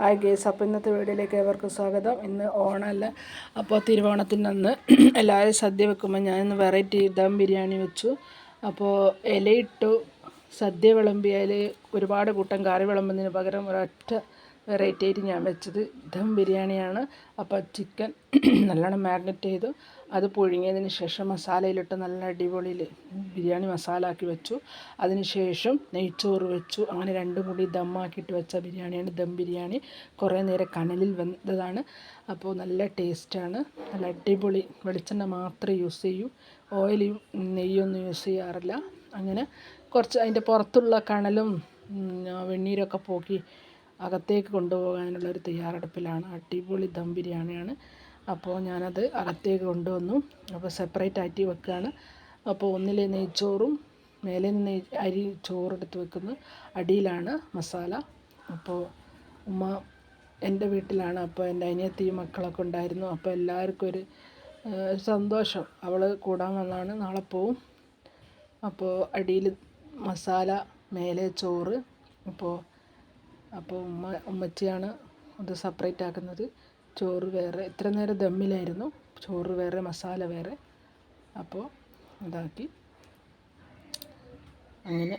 Hi guys അപ്പോൾ ഇന്നത്തെ വീഡിയോയിലേക്ക് ഏവർക്കും സ്വാഗതം. ഇന്ന് ഓണമല്ല അപ്പോൾ തിരുവോണത്തിൽ നിന്ന് എല്ലാവരും സദ്യ വെക്കുമ്പോൾ ഞാനിന്ന് വെറൈറ്റി ദം ബിരിയാണി വെച്ചു. അപ്പോൾ ഇലയിട്ടു സദ്യ വിളമ്പിയാൽ ഒരുപാട് കൂട്ടം കറി വിളമ്പുന്നതിന് പകരം ഒരൊറ്റ വെറൈറ്റി ആയിട്ട് ഞാൻ വെച്ചത് ദം ബിരിയാണിയാണ്. അപ്പോൾ ചിക്കൻ നല്ലോണം മാരിനേറ്റ് ചെയ്തു. അത് പുഴുങ്ങിയതിന് ശേഷം മസാലയിലിട്ട് നല്ല അടിപൊളിയിൽ ബിരിയാണി മസാല ആക്കി വെച്ചു. അതിന് ശേഷം നെയ്ച്ചോറ് വെച്ചു. അങ്ങനെ രണ്ടും കൂടി ദമ്മാക്കിയിട്ട് വെച്ച ബിരിയാണിയാണ് ദം ബിരിയാണി. കുറേ നേരം കനലിൽ വെന്തതാണ്. അപ്പോൾ നല്ല ടേസ്റ്റാണ്. നല്ല അടിപൊളി. വെളിച്ചെണ്ണ മാത്രം യൂസ് ചെയ്യൂ. ഓയിലും നെയ്യൊന്നും യൂസ് ചെയ്യാറില്ല. അങ്ങനെ കുറച്ച് അതിന്റെ പുറത്തുള്ള കണലും വെണ്ണീരൊക്കെ പോക്കി അകത്തേക്ക് കൊണ്ടുപോകാനുള്ള ഒരു തയ്യാറെടുപ്പിലാണ്. അടിപൊളി ദം ബിരിയാണിയാണ്. അപ്പോൾ ഞാനത് അകത്തേക്ക് കൊണ്ടുവന്നു. അപ്പോൾ സെപ്പറേറ്റ് ആറ്റി വെക്കുകയാണ്. അപ്പോൾ ഒന്നിലെ നെയ്ച്ചോറും മേലെ നിന്ന് അരി ചോറെടുത്ത് വെക്കുന്നു അടിയിലാണ് മസാല. അപ്പോൾ ഉമ്മ എന്റെ വീട്ടിലാണ്. അപ്പോൾ എന്റെ അനിയത്തിയും മക്കളൊക്കെ ഉണ്ടായിരുന്നു. അപ്പോൾ എല്ലാവർക്കും ഒരു സന്തോഷം. അവൾ കൂടാൻ വന്നാണ്. നാളെ പോവും. അപ്പോൾ അടിയിൽ മസാല മേലെ ചോറ്. അപ്പോൾ അപ്പോൾ ഉമ്മ ഉമ്മച്ചിയാണ് അത് സെപ്പറേറ്റ് ആക്കുന്നത്. ചോറ് വേറെ ഇത്ര നേരം ദമ്മിലായിരുന്നു. ചോറ് വേറെ മസാല വേറെ. അപ്പോൾ ഇതാക്കി. അങ്ങനെ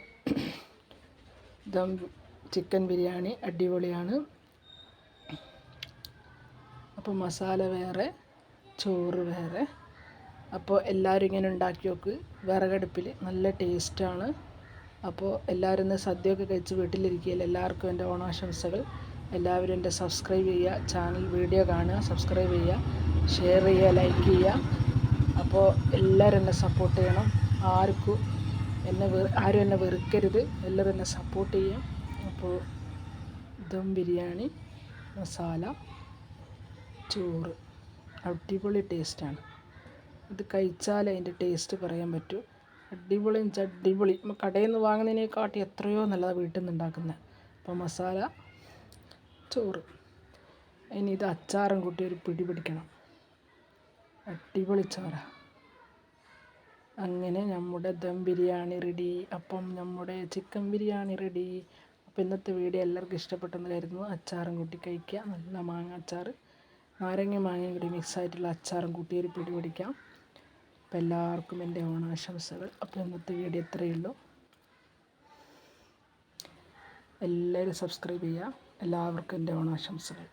ദം ചിക്കൻ ബിരിയാണി അടിപൊളിയാണ്. അപ്പോൾ മസാല വേറെ ചോറ് വേറെ. അപ്പോൾ എല്ലാവരും ഇങ്ങനെ ഉണ്ടാക്കി നോക്ക്. വിറകടുപ്പിൽ നല്ല ടേസ്റ്റാണ് അപ്പോൾ എല്ലാവരും ഇന്ന് സദ്യയൊക്കെ കഴിച്ച് വീട്ടിലിരിക്കുകയില്ല? എല്ലാവർക്കും എന്റെ ഓണാശംസകൾ. എല്ലാവരും എന്റെ സബ്സ്ക്രൈബ് ചെയ്യുക ചാനൽ വീഡിയോ കാണുക സബ്സ്ക്രൈബ് ചെയ്യുക ഷെയർ ചെയ്യുക ലൈക്ക് ചെയ്യുക. അപ്പോൾ എല്ലാവരും എന്നെ സപ്പോർട്ട് ചെയ്യണം. ആർക്കും എന്നെ ആരും എന്നെ വെറുക്കരുത്. എല്ലാവരും എന്നെ സപ്പോർട്ട് ചെയ്യുക. അപ്പോൾ ദം ബിരിയാണി മസാല ചോറ്. അടിപൊളി ടേസ്റ്റാണ്. ഇത് കഴിച്ചാൽ അതിന്റെ ടേസ്റ്റ് പറയാൻ പറ്റൂ. അടിപൊളി വെച്ചാൽ അടിപൊളി. കടയിൽ നിന്ന് വാങ്ങുന്നതിനെക്കാട്ടി എത്രയോ നല്ലതാണ് വീട്ടിൽ നിന്ന് ഉണ്ടാക്കുന്നത് അപ്പോൾ മസാല ചോറ്. ഇനി ഇത് അച്ചാറും കൂട്ടി ഒരു പിടി പിടിക്കണം. അടിപൊളി ചോറാണ് അങ്ങനെ നമ്മുടെ ദം ബിരിയാണി റെഡി അപ്പം നമ്മുടെ ചിക്കൻ ബിരിയാണി റെഡി അപ്പോൾ ഇന്നത്തെ വീഡിയോ എല്ലാവർക്കും ഇഷ്ടപ്പെട്ടെന്ന് കരുതുന്നു. അച്ചാറും കൂട്ടി കഴിക്കുക. നല്ല മാങ്ങ അച്ചാർ നാരങ്ങ മാങ്ങയും കൂടി മിക്സ് ആയിട്ടുള്ള അച്ചാറും കൂട്ടി ഒരു പിടി പിടിക്കാം. അപ്പോൾ എല്ലാവർക്കും എന്റെ ഓണാശംസകൾ. അപ്പോൾ ഇന്നത്തെ വീഡിയോ ഇത്രയേ ഉള്ളൂ. എല്ലാവരും സബ്സ്ക്രൈബ് ചെയ്യുക. എല്ലാവർക്കും എന്റെ ഓണാശംസകൾ.